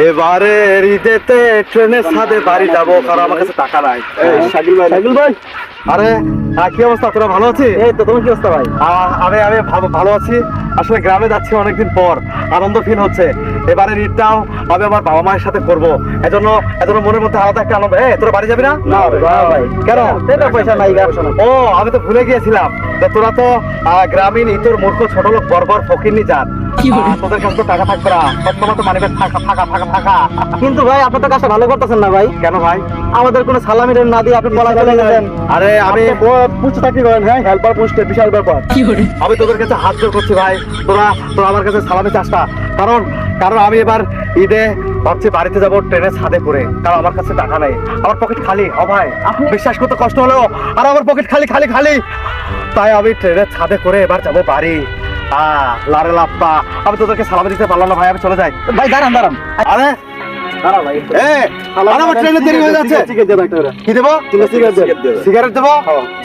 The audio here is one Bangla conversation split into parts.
এবারে ঈদেতে ট্রেনের সাথে বাড়ি যাব কারণ আমার কাছে টাকা নাই। শাকিল ভাই। শাকিল ভাই? আরে কি অবস্থা? তোরা ভালো আছিস? এই তো তোমার কি অবস্থা ভাই? আহ, আমি ভালো- ভালো আছি। আসলে গ্রামে যাচ্ছি অনেকদিন পর আনন্দ ফিল হচ্ছে। এবারে ঈদটাও আমি আমার বাবা মায়ের সাথে করব। এজন্য এজন্য মনের মধ্যে আলাদা একটা আনন্দ। এ তোরা বাড়ি যাবি না? না ভাই, কেন? পয়সা নাই ও আমি তো ভুলে গিয়েছিলাম। তোরা তো গ্রামীণ ইতর মূর্খ ছোট লোক বর্বর ফকিরনি যান তোদের কাছে টাকা থাকবে না। সব তো মানিবে ফাঁকা ফাঁকা ফাঁকা ফাঁকা কিন্তু ভাই আপনি তো কাজটা ভালো করতেছেন না ভাই। কেন ভাই? আমাদের কোনো সালামি রেট না দিয়ে আপনি পলা চলে গেলেন। আরে আমি পুষতে করেন হ্যাঁ? হেল্পার পুষতে বিশাল ব্যাপার। আমি তোদের কাছে হাত জোর করছি ভাই। তোরা তোরা আমার কাছে সালামি না। কারণ কারণ আমি এবার ঈদে ভাবছি বাড়িতে যাব ট্রেনের ছাদে করে। কারণ আমার কাছে টাকা নেই। আমার পকেট খালি ও ভাই। বিশ্বাস করতে কষ্ট হলেও আর আমার পকেট খালি খালি খালি। তাই আমি ট্রেনের ছাদে করে এবার যাব বাড়ি। লারে লাপ্পা। আমি তোদেরকে সালামি দিতে পারলাম না ভাই আমি চলে যাই। ভাই দাঁড়ান দাঁড়ান। আরে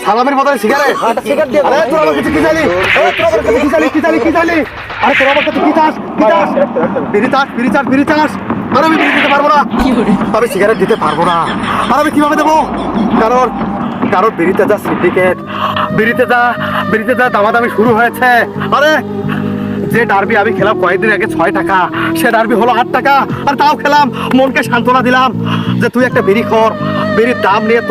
সালামের বদলে সিগারেট। সিগারেট দিয়ে কি কি আরে তোরা আমার কাছে চাস? কি চাস? বিড়ি চাস বিড়ি চাস বিড়ি চাস। আরে আমি বিড়ি দিতে পারব না। আমি সিগারেট দিতে পারব না। আর আমি কীভাবে দেবো? কারণ বেরিতে যা সিন্ডিকেট বেরিতে যা বেরিতে যা দামাদামি শুরু হয়েছে। আরে, যে ডার্বি আমি খেলাম কয়েকদিন আগে ছয় টাকা, সে ডার্বি হলো আট টাকা, আর তাও খেলাম, মনকে সান্ত্বনা দিলাম যে তুই একটা বেরি খর বেরির দাম নিয়ে